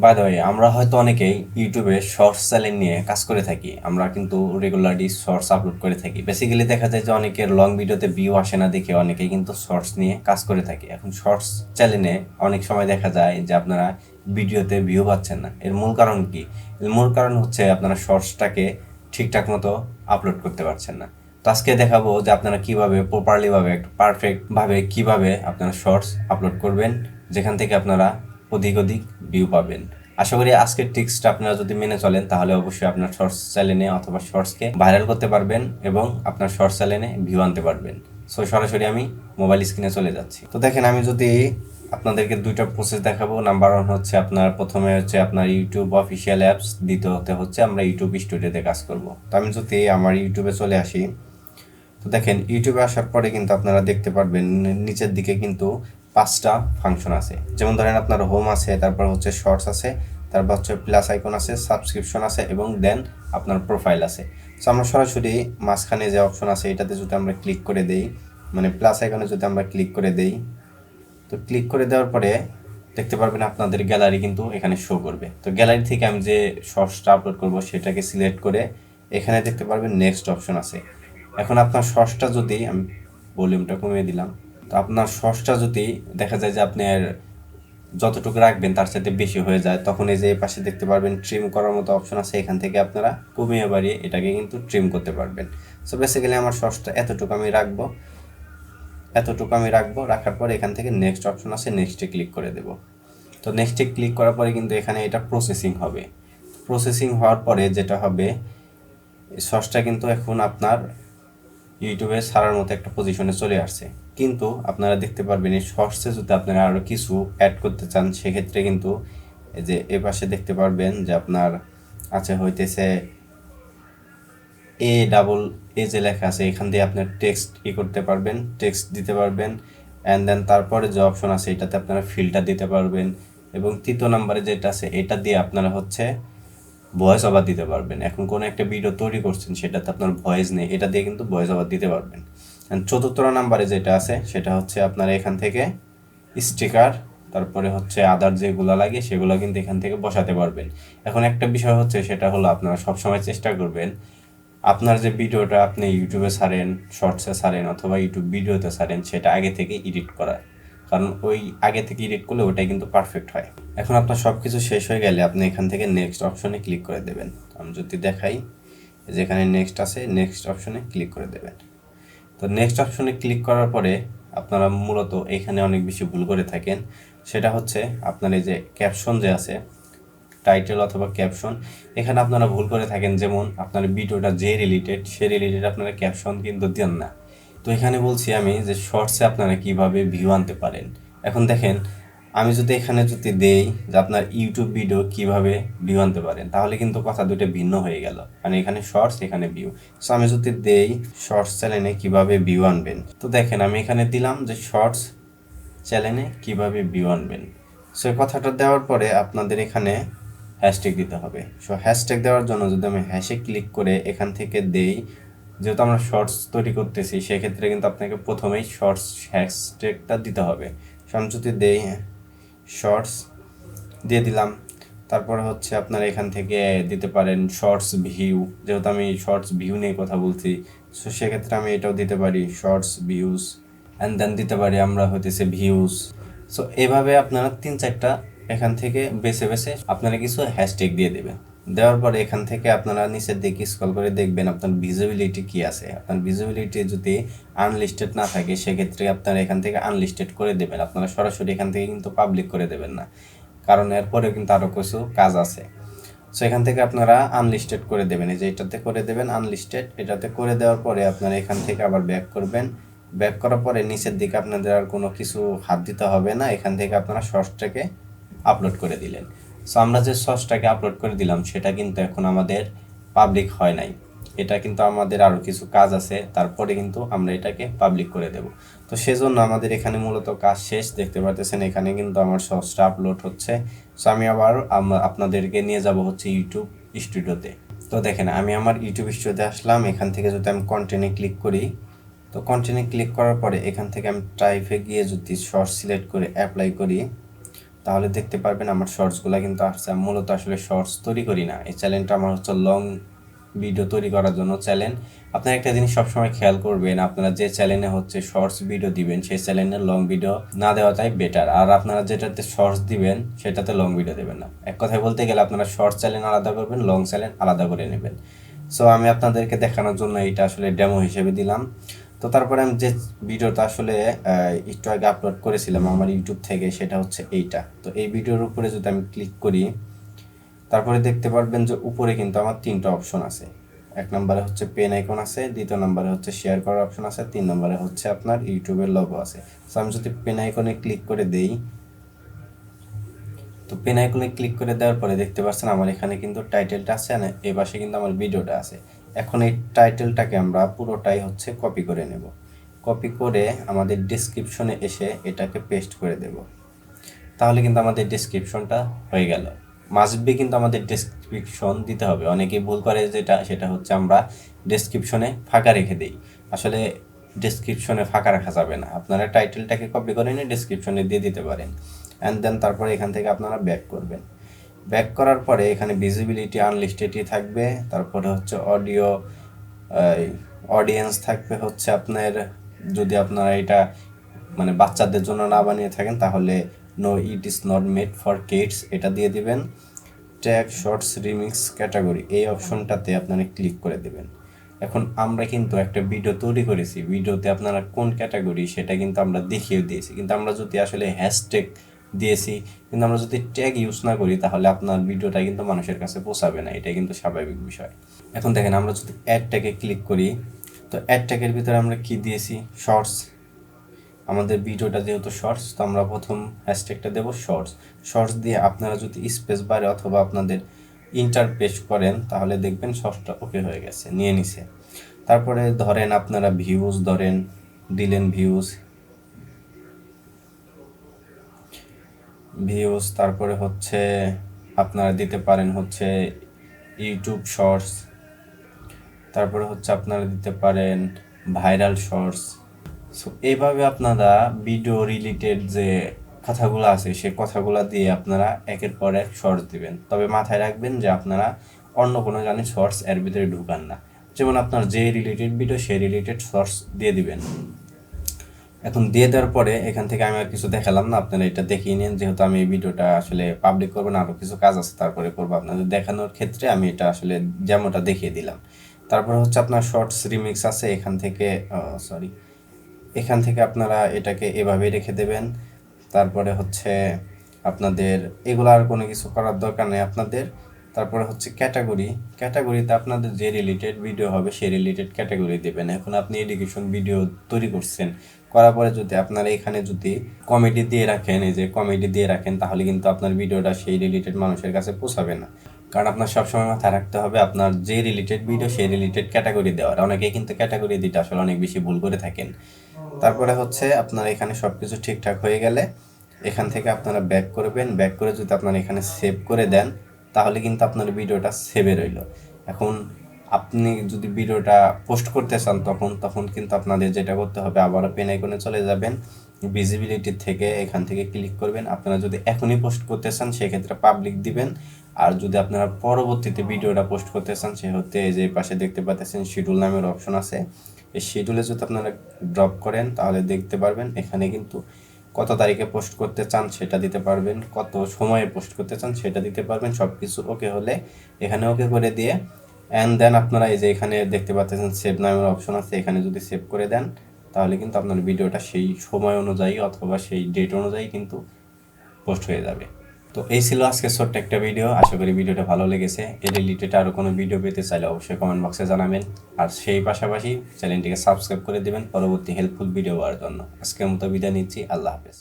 By the way আমরা হয়তো অনেকেই ইউটিউবে শর্টস চ্যানেল নিয়ে কাজ করে থাকি। আমরা কিন্তু রেগুলারলি শর্টস আপলোড করে থাকি। বেসিক্যালি দেখা যায় যে অনেকের লং ভিডিওতে ভিউ আসে না দেখে অনেকেই কিন্তু শর্টস নিয়ে কাজ করে থাকে। এখন শর্টস চ্যানেলে অনেক সময় দেখা যায় যে আপনারা ভিডিওতে ভিউ পাচ্ছেন না। এর মূল কারণ কি? এর মূল কারণ হচ্ছে আপনারা শর্টসটাকে ঠিকঠাক মতো আপলোড করতে পারছেন না। তো আজকে দেখাবো যে আপনারা কীভাবে প্রপারলিভাবে একটা পারফেক্ট ভাবে কীভাবে আপনারা শর্টস আপলোড করবেন। যেখান থেকে আপনারা অধিক অধিক ভিউ পাবেন। আশা করি আজকের টিক্সটা আপনারা যদি মেনে চলেন, তাহলে অবশ্যই আপনার শর্টস চ্যানেলে অথবা শর্টসকে ভাইরাল করতে পারবেন এবং আপনার শর্টস চ্যানেলে ভিউ আনতে পারবেন। সো সরাসরি আমি মোবাইল স্ক্রিনে চলে যাচ্ছি। তো দেখেন, আমি যদি আপনাদেরকে দুইটা প্রসেস দেখাবো। নাম্বার ওয়ান হচ্ছে আপনার, প্রথমে হচ্ছে আপনার ইউটিউব অফিসিয়াল অ্যাপস দ্বিতীয়তে হচ্ছে আমরা ইউটিউব স্টুডিওতে কাজ করব। তো আমি যদি আমার ইউটিউবে চলে আসি, তো দেখেন ইউটিউবে আসার পরে কিন্তু আপনারা দেখতে পারবেন নিচের দিকে কিন্তু পাঁচটা ফাংশন আছে। যেমন ধরেন আপনার হোম আছে, তারপর হচ্ছে শর্টস আছে, তারপর হচ্ছে প্লাস আইকন আছে সাবস্ক্রিপশন আছে এবং দেন আপনার প্রোফাইল আছে। সো আমরা সরাসরি মাঝখানে যে অপশন আছে, এটাতে যদি আমরা ক্লিক করে দেই মানে প্লাস আইকনে যদি আমরা ক্লিক করে দেই, তো ক্লিক করে দেওয়ার পরে দেখতে পারবেন আপনাদের গ্যালারি কিন্তু এখানে শো করবে। তো গ্যালারি থেকে আমি যে শর্টসটা আপলোড করব, সেটাকে সিলেক্ট করে এখানে দেখতে পারবেন নেক্সট অপশন আছে। এখন আপনার শর্টসটা যদি আমি ভলিউমটা কমিয়ে দিলাম তো আপনার শর্টসটা যদি দেখা যায় যে আপনার যতটুকু রাখবেন তার সাথে বেশি হয়ে যায়, তখন এই যে পাশে দেখতে পারবেন ট্রিম করার মতো অপশন আছে, এখান থেকে আপনারা কমিয়ে বাড়িয়ে এটাকে কিন্তু ট্রিম করতে পারবেন। সো বেসিক্যালি আমার শর্টসটা এতটুকু আমি রাখব, এতটুকু আমি রাখব, রাখার পরে এখান থেকে নেক্সট অপশন আছে নেক্সটে ক্লিক করে দেব। তো নেক্সটে ক্লিক করার পরে কিন্তু এখানে এটা প্রসেসিং হবে। প্রসেসিং হওয়ার পরে যেটা হবে সসটা কিন্তু এখন আপনার ইউটিউবে ছাড়ার মতো একটা পজিশনে চলে আসছে। কিন্তু আপনারা দেখতে পারবেন এই শর্টসে যদি আপনারা আরও কিছু অ্যাড করতে চান, সেক্ষেত্রে কিন্তু এই যে এ পাশে দেখতে পারবেন যে আপনার আছে হইতেছে এ ডাবল এ যে লেখা আছে, এখান দিয়ে আপনার টেক্সট ই করতে পারবেন টেক্সট দিতে পারবেন অ্যান্ড দেন তারপরে যে অপশন আছে, এটাতে আপনারা ফিল্টার দিতে পারবেন এবং তৃতীয় নাম্বারে যেটা আছে, এটা দিয়ে আপনারা হচ্ছে ভয়েস ওভার দিতে পারবেন। এখন কোনো একটা ভিডিও তৈরি করছেন, সেটাতে আপনার ভয়েস নেই, এটা দিয়ে কিন্তু ভয়েস ওভার দিতে পারবেন। চতুর্থ নাম্বারে যেটা আছে, সেটা হচ্ছে আপনারা এখান থেকে স্টিকার তারপরে হচ্ছে আদার যেগুলো লাগে, সেগুলো কিন্তু এখান থেকে বসাতে পারবেন। এখন একটা বিষয় হচ্ছে, সেটা হলো আপনারা সবসময় চেষ্টা করবেন, আপনার যে ভিডিওটা আপনি ইউটিউবে ছাড়েন শর্টসে ছাড়েন, অথবা ইউটিউব ভিডিওতে ছাড়েন, সেটা আগে থেকে এডিট করা। কারণ ওই আগে থেকে এডিট করলে ওটাই কিন্তু পারফেক্ট হয়। এখন আপনার সব কিছু শেষ হয়ে গেলে আপনি এখান থেকে নেক্সট অপশনে ক্লিক করে দেবেন। আমি যদি দেখাই, যেখানে নেক্সট আছে নেক্সট অপশনে ক্লিক করে দেবেন। তো নেক্সট অপশনে ক্লিক করার পরে আপনারা মূলত এখানে অনেক বেশি ভুল করে থাকেন। সেটা হচ্ছে আপনার এই যে ক্যাপশন যে আছে টাইটেল অথবা ক্যাপশন এখানে আপনারা ভুল করে থাকেন। যেমন আপনার ভিডিওটা যে রিলেটেড সে রিলেটেড আপনারা ক্যাপশন কিন্তু দেন না। তো এখানে বলছি আমি যে শর্টসে আপনারা কীভাবে ভিউ আনতে পারেন। এখন দেখেন আমি যদি এখানে যদি দেই যে আপনার ইউটিউব ভিডিও কীভাবে ভিউ আনতে পারেন, তাহলে কিন্তু কথা দুটো ভিন্ন হয়ে গেল। মানে এখানে শর্টস এখানে ভিউ সো আমি যদি দেই শর্টস চ্যানেলে কীভাবে ভিউ আনবেন, তো দেখেন আমি এখানে দিলাম যে শর্টস চ্যানেলে কীভাবে ভিউ আনবেন। সো এই কথাটা দেওয়ার পরে আপনাদের এখানে হ্যাশট্যাগ দিতে হবে। সো হ্যাশট্যাগ দেওয়ার জন্য যদি আমি হ্যাশে ক্লিক করে এখান থেকে দেই, যেহেতু আমরা শর্টস তৈরি করতেছি, সেক্ষেত্রে কিন্তু আপনাকে প্রথমেই শর্টস হ্যাশট্যাগটা দিতে হবে। সো আমি যদি দেই শর্টস দিয়ে দিলাম। তারপরে হচ্ছে আপনার এখান থেকে দিতে পারেন শর্টস ভিউ যেহেতু আমি শর্টস ভিউ নিয়ে কথা বলছি সো সেক্ষেত্রে আমি এটাও দিতে পারি শর্টস ভিউস অ্যান্ড দেন দিতে পারি আমরা হইতেছে ভিউজ সো এভাবে আপনারা তিন চারটা এখান থেকে বেছে বেছে আপনারা কিছু হ্যাশট্যাগ দিয়ে দেবেন। দেওয়ার পরে এখান থেকে আপনারা নিচের দিকে স্ক্রল করে দেখবেন আপনার ভিজিবিলিটি কি আছে। আপনার ভিজিবিলিটি যদি আনলিস্টেড না থাকে, সেক্ষেত্রে আপনারা এখান থেকে আনলিস্টেড করে দেবেন। আপনারা সরাসরি এখান থেকে কিন্তু পাবলিক করে দেবেন না। কারণ এরপরেও কিন্তু আরও কিছু কাজ আছে। সো এখান থেকে আপনারা আনলিস্টেড করে দেবেন। এই যে এটাতে করে দেবেন আনলিস্টেড এটাতে করে দেওয়ার পরে আপনারা এখান থেকে আবার ব্যাক করবেন। ব্যাক করার পরে নিচের দিকে আপনাদের আর কোনো কিছু হাত দিতে হবে না। এখান থেকে আপনারা শর্টসটাকে আপলোড করে দিলেন। সো আমরা যে সসটাকে আপলোড করে দিলাম, সেটা কিন্তু এখন আমাদের পাবলিক হয় নাই। এটা কিন্তু আমাদের আরও কিছু কাজ আছে, তারপরে কিন্তু আমরা এটাকে পাবলিক করে দেব। তো সেজন্য আমাদের এখানে মূলত কাজ শেষ, দেখতে পাচ্ছেন এখানে কিন্তু আমার সসটা আপলোড হচ্ছে। সো আমি আবার আপনাদেরকে নিয়ে যাব হচ্ছে ইউটিউব স্টুডিওতে তো দেখেন, আমি আমার ইউটিউব স্টুডিওতে আসলাম, এখান থেকে যদি আমি কন্টেন্টে ক্লিক করি, তো কন্টেন্টে ক্লিক করার পরে এখান থেকে আমি টাইপে গিয়ে যদি শর্ট সিলেক্ট করে অ্যাপ্লাই করি তাহলে দেখতে পারবেন আমার শর্টসগুলো কিন্তু আসছে। আমি মূলত আসলে শর্টস তৈরি করি না। এই চ্যানেলটা আমার হচ্ছে লং ভিডিও তৈরি করার জন্য চ্যানেল আপনারা একটা জিনিস সবসময় খেয়াল করবেন, আপনারা যে চ্যানেলে হচ্ছে শর্টস ভিডিও দিবেন, সেই চ্যানেলে লং ভিডিও না দেওয়াটাই বেটার আর আপনারা যেটাতে শর্টস দিবেন, সেটাতে লং ভিডিও দেবেন না। এক কথায় বলতে গেলে আপনারা শর্টস চ্যানেল আলাদা করবেন লং চ্যানেল আলাদা করে নেবেন। সো আমি আপনাদেরকে দেখানোর জন্য এটা আসলে ডেমো হিসেবে দিলাম। তো তারপরে আমি যে ভিডিওটা আসলে একটু আগে আপলোড করেছিলাম আমার ইউটিউব থেকে, সেটা হচ্ছে এইটা। তো এই ভিডিওর উপরে যদি আমি ক্লিক করি, তারপরে দেখতে পারবেন যে উপরে কিন্তু আমার তিনটা অপশন আছে। এক নম্বরে হচ্ছে পেন আইকন আছে, দ্বিতীয় নম্বরে হচ্ছে শেয়ার করার অপশন আছে, তিন নম্বরে হচ্ছে আপনার ইউটিউবের লগো আছে। সো আমি যদি পেন আইকনে ক্লিক করে দেই, তো পেন আইকনে ক্লিক করে দেওয়ার পরে দেখতে পাচ্ছেন আমার এখানে কিন্তু টাইটেলটা আছে না এই পাশে কিন্তু আমার ভিডিওটা আছে। এখন এই টাইটেলটাকে আমরা পুরোটাই হচ্ছে কপি করে নেব। কপি করে আমাদের ডিসক্রিপশনে এসে এটাকে পেস্ট করে দেব। তাহলে কিন্তু আমাদের ডিসক্রিপশনটা হয়ে গেল। মাসবি কিন্তু আমাদের ডেসক্রিপশন দিতে হবে। অনেকেই ভুল করে যেটা, সেটা হচ্ছে আমরা ডেসক্রিপশনে ফাঁকা রেখে দিই। আসলে ডেসক্রিপশনে ফাঁকা রাখা যাবে না। আপনারা টাইটেলটাকে কপি করে নিয়ে ডেসক্রিপশনে দিয়ে দিতে পারেন। অ্যান্ড দেন তারপরে এখান থেকে আপনারা ব্যাক করবেন। ব্যাক করার পরে এখানে ভিজিবিলিটি আনলিস্টেডই থাকবে, তারপরে হচ্ছে অডিও অডিয়েন্স থাকবে হচ্ছে আপনার, যদি আপনারা এটা মানে বাচ্চাদের জন্য না বানিয়ে থাকেন, তাহলে no it is not made for kids এটা দিয়ে দিবেন। ট্যাগ শর্টস রিমিক্স ক্যাটাগরি এই অপশনটাতে আপনারা ক্লিক করে দেবেন। এখন আমরা কিন্তু একটা ভিডিও তৈরি করেছি ভিডিওতে আপনারা কোন ক্যাটাগরি সেটা কিন্তু আমরা দেখিয়ে দিয়েছি। কিন্তু আমরা যদি আসলে হ্যাশট্যাগ দিয়েছি, কিন্তু আমরা যদি ট্যাগ ইউজ না করি, তাহলে আপনার ভিডিওটা কিন্তু মানুষের কাছে পৌঁছাবে না। এটা কিন্তু স্বাভাবিক বিষয়। এখন দেখেন, আমরা যদি অ্যাড ট্যাগে ক্লিক করি, তো অ্যাড ট্যাগের ভিতরে আমরা কি দিয়েছি? শর্টস আমাদের ভিডিওটা যেহেতু শর্টস তো আমরা প্রথম হ্যাশট্যাগটা দেবো শর্টস শর্টস দিয়ে আপনারা যদি স্পেস বারে অথবা আপনাদের ইন্টার পেজ করেন, তাহলে দেখবেন শর্টসটা ওকে হয়ে গেছে, নিয়ে নিছে। তারপরে ধরেন আপনারা ভিউজ ধরেন, দিলেন ভিউজ ভিউজ তারপরে হচ্ছে আপনারা দিতে পারেন হচ্ছে ইউটিউব শর্টস তারপরে হচ্ছে আপনারা দিতে পারেন ভাইরাল শর্টস সো এইভাবে আপনারা ভিডিও রিলেটেড যে কথাগুলো আছে, সে কথাগুলো দিয়ে আপনারা একের পর এক শর্টস দিবেন। তবে মাথায় রাখবেন যে আপনারা অন্য কোনো জানি শর্টস এর ভিতরে ঢুকান না। যেমন আপনার যে রিলেটেড ভিডিও সেই রিলেটেড শর্টস দিয়ে দিবেন। এখন দিয়ে দেওয়ার পরে এখান থেকে আমি আর কিছু দেখালাম না, আপনারা এটা দেখিয়ে নিন। যেহেতু আমি এই ভিডিওটা আসলে পাবলিক করব না আরও কিছু কাজ আছে, তারপরে করব আপনাদের দেখানোর ক্ষেত্রে আমি এটা আসলে যেমনটা দেখিয়ে দিলাম। তারপরে হচ্ছে আপনার শর্টস রিমিক্স আছে, এখান থেকে সরি এখান থেকে আপনারা এটাকে এভাবে রেখে দেবেন। তারপরে হচ্ছে আপনাদের, এগুলো আর কোনো কিছু করার দরকার নেই আপনাদের। তারপরে হচ্ছে ক্যাটাগরি। ক্যাটাগরিতে আপনাদের যে রিলেটেড ভিডিও হবে, সেই রিলেটেড ক্যাটাগরি দেবেন। এখন আপনি এডুকেশন ভিডিও তৈরি করছেন, করার পরে যদি আপনারা এখানে যদি কমেডি দিয়ে রাখেন, এই যে কমেডি দিয়ে রাখেন, তাহলে কিন্তু আপনার ভিডিওটা সেই রিলেটেড মানুষের কাছে পৌঁছাবে না। কারণ আপনার সবসময় মাথায় রাখতে হবে, আপনার যে রিলেটেড ভিডিও সেই রিলেটেড ক্যাটাগরি দেওয়ার। অনেকেই কিন্তু ক্যাটাগরি দিতে আসলে অনেক বেশি ভুল করে থাকেন। তারপরে হচ্ছে আপনার এখানে সব কিছু ঠিকঠাক হয়ে গেলে, এখান থেকে আপনারা ব্যাক করবেন। ব্যাক করে যদি আপনারা এখানে সেভ করে দেন তাহলে কিন্তু আপনার ভিডিওটা সেভে রইল। এখন আপনি যদি ভিডিওটা পোস্ট করতে চান তখন তখন কিন্তু আপনাদের যেটা করতে হবে, আবারও পেন আইকনে চলে যাবেন। ভিজিবিলিটি থেকে এখান থেকে ক্লিক করবেন। আপনারা যদি এখনই পোস্ট করতে চান, সেক্ষেত্রে পাবলিক দিবেন। আর যদি আপনারা পরবর্তীতে ভিডিওটা পোস্ট করতে চান সে হতে এই যে পাশে দেখতে পাচ্ছেন শিডিউল নামের অপশন আছে। এই শিডিউলে যদি আপনারা ড্রপ করেন, তাহলে দেখতে পারবেন, এখানে কিন্তু কত তারিখে পোস্ট করতে চান সেটা দিতে পারবেন, কত সময়ে পোস্ট করতে চান সেটা দিতে পারবেন সব কিছু ওকে হলে এখানে ওকে করে দিয়ে অ্যান্ড দেন আপনারা এই যে এখানে দেখতে পাচ্ছেন সেভ নামের অপশন আছে, এখানে যদি সেভ করে দেন, তাহলে কিন্তু আপনার ভিডিওটা সেই সময় অনুযায়ী অথবা সেই ডেট অনুযায়ী কিন্তু পোস্ট হয়ে যাবে। তো এই ছিল আজকে ছোট্ট একটা ভিডিও আশা করি ভিডিওটা ভালো লেগেছে। এর রিলেটেড আরও কোনো ভিডিও পেতে চাইলে অবশ্যই কমেন্ট বক্সে জানাবেন। আর সেই পাশাপাশি চ্যানেলটিকে সাবস্ক্রাইব করে দেবেন পরবর্তী হেল্পফুল ভিডিও পাওয়ার জন্য। আজকের মতো বিদায় নিচ্ছি। আল্লাহ হাফেজ।